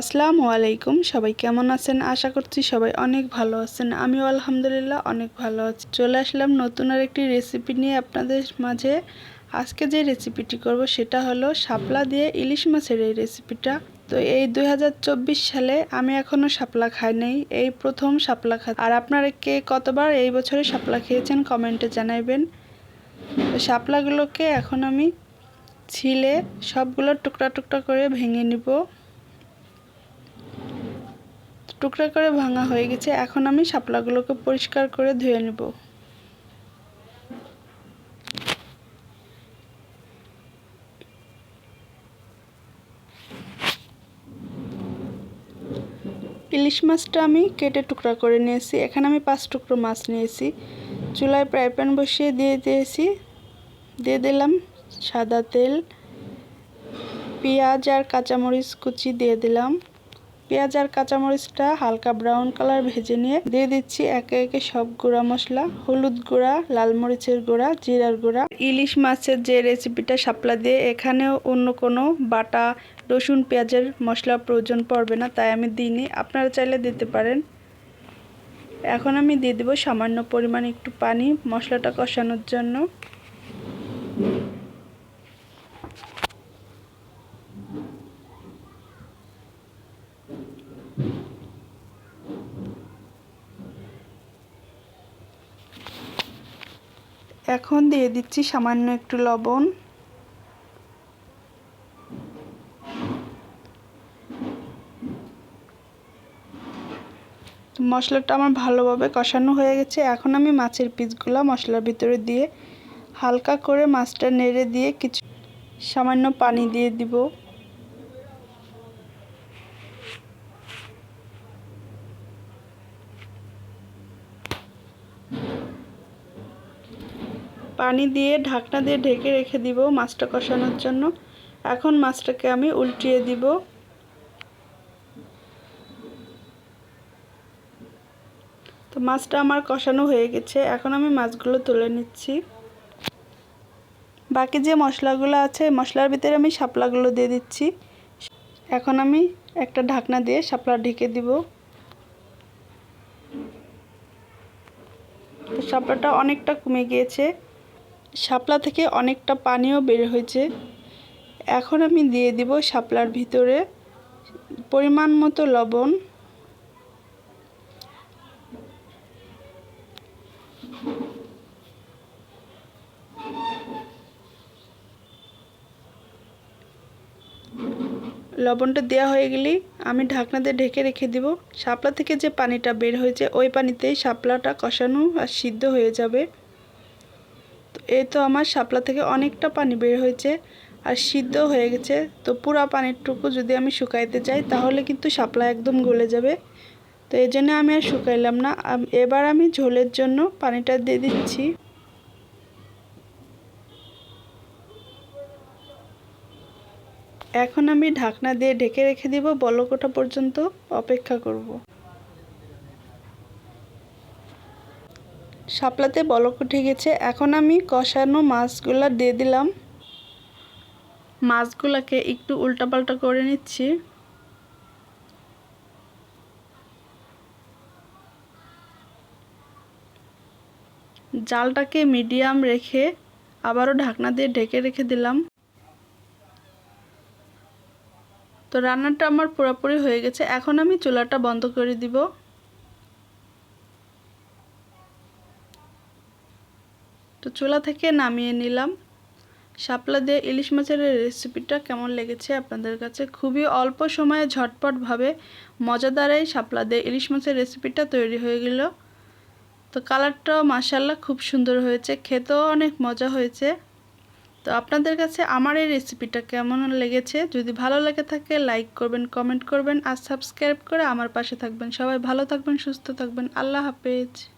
আসসালামু আলাইকুম, সবাই কেমন আছেন? আশা করছি সবাই অনেক ভালো আছেন। আমিও আলহামদুলিল্লাহ অনেক ভালো আছি। চলে আসলাম নতুন আর একটি রেসিপি নিয়ে আপনাদের মাঝে। আজকে যে রেসিপিটি করব সেটা হলো শাপলা দিয়ে ইলিশ মাছের এই রেসিপিটা তো এই দু হাজার চব্বিশ সালে আমি এখনও শাপলা খাই নাই। এই প্রথম শাপলা খা আর আপনারা কে কতবার এই বছরে শাপলা খেয়েছেন কমেন্টে জানাইবেন। তো শাপলাগুলোকে এখন আমি ছিলে সবগুলো টুকরা টুকরা করে ভেঙে নিব। টুকরা করে ভাঙা হয়ে গেছে, এখন আমি শাপলাগুলোকে পরিষ্কার করে ধুয়ে নেব। ইলিশ মাছটা আমি কেটে টুকরা করে নিয়েছি। এখানে আমি পাঁচ টুকরো মাছ নিয়েছি। চুলায় ফ্রাই প্যান বসিয়ে দিয়ে দিয়েছি। দিয়ে দিলাম সাদা তেল, পেঁয়াজ আর কাঁচামরিচ কুচি দিয়ে দিলাম। পেঁয়াজ আর কাঁচামরিচটা হালকা ব্রাউন কালার ভেজে নিয়ে দিয়ে দিচ্ছি একে একে সব গুঁড়া মশলা, হলুদ গুঁড়া, লাল মরিচের গুঁড়া, জিরার গুঁড়া। ইলিশ মাছের যে রেসিপিটা শাপলা দিয়ে, এখানেও অন্য কোনো বাটা, রসুন, পেঁয়াজের মশলা প্রয়োজন পড়বে না, তাই আমি দিইনি। আপনারা চাইলে দিতে পারেন। এখন আমি দিয়ে দেবো সামান্য পরিমাণ একটু পানি মশলাটা কষানোর জন্য। এখন দিয়ে দিচ্ছি সামান্য একটু লবণ। মশলাটা আমার ভালোভাবে কষানো হয়ে গেছে। এখন আমি মাছের পিসগুলো মশলার ভিতরে দিয়ে হালকা করে মাছটা নেড়ে দিয়ে কিছু সামান্য পানি দিয়ে দিব। পানি দিয়ে ঢাকনা দিয়ে ঢেকে রেখে দিব মাছটা কষানোর জন্য। এখন মাছটাকে আমি উল্টিয়ে দিব। তো মাছটা আমার কষানো হয়ে গেছে। এখন আমি মাছগুলো তুলে নিচ্ছি। বাকি যে মশলাগুলো আছে, মশলার ভিতরে আমি শাপলাগুলো দিয়ে দিচ্ছি। এখন আমি একটা ঢাকনা দিয়ে শাপলা ঢেকে দিব। শাপলাটা অনেকটা কমে গিয়েছে। শাপলা থেকে অনেকটা পানিও বের হয়েছে। এখন আমি দিয়ে দিব শাপলার ভিতরে পরিমাণ মতো লবণ। লবণটা দেওয়া হয়ে গেলেই আমি ঢাকনা দিয়ে ঢেকে রেখে দিব। শাপলা থেকে যে পানিটা বের হয়েছে, ওই পানিতেই শাপলাটা কষানো আর সিদ্ধ হয়ে যাবে। এই তো আমার শাপলা থেকে অনেকটা পানি বের হয়েছে আর সিদ্ধ হয়ে গেছে। তো পুরা পানিরটুকু যদি আমি শুকাইতে চাই তাহলে কিন্তু শাপলা একদম গলে যাবে। তো এই জন্য আমি আর শুকাইলাম না। এবার আমি ঝোলের জন্য পানিটা দিয়ে দিচ্ছি। এখন আমি ঢাকনা দিয়ে ঢেকে রেখে দিব। বলকোটা পর্যন্ত অপেক্ষা করব। শাপলাতে বলক উঠে গেছে। এখন আমি কষানো মাছগুলো দিয়ে দিলাম। মাছগুলোকে একটু উল্টাপাল্টা করে নিচ্ছি। জালটাকে মিডিয়াম রেখে আবারও ঢাকনা দিয়ে ঢেকে রেখে দিলাম। তো রান্নাটা আমার পুরোপুরি হয়ে গেছে। এখন আমি চুলাটা বন্ধ করে দিব। তো চুলা থেকে নামিয়ে নিলাম। শাপলা দিয়ে ইলিশ মাছের রেসিপিটা কেমন লেগেছে আপনাদের কাছে? খুবই অল্প সময়ে ঝটপটভাবে মজাদার এই শাপলা দিয়ে ইলিশ মাছের রেসিপিটা তৈরি হয়ে গেল। তো কালারটাও মাসাল্লাহ খুব সুন্দর হয়েছে, খেতেও অনেক মজা হয়েছে। তো আপনাদের কাছে আমার এই রেসিপিটা কেমন লেগেছে? যদি ভালো লেগে থাকে লাইক করবেন কমেন্ট করবেন আর সাবস্ক্রাইব করে আমার পাশে থাকবেন। সবাই ভালো থাকবেন, সুস্থ থাকবেন। আল্লাহ হাফেজ।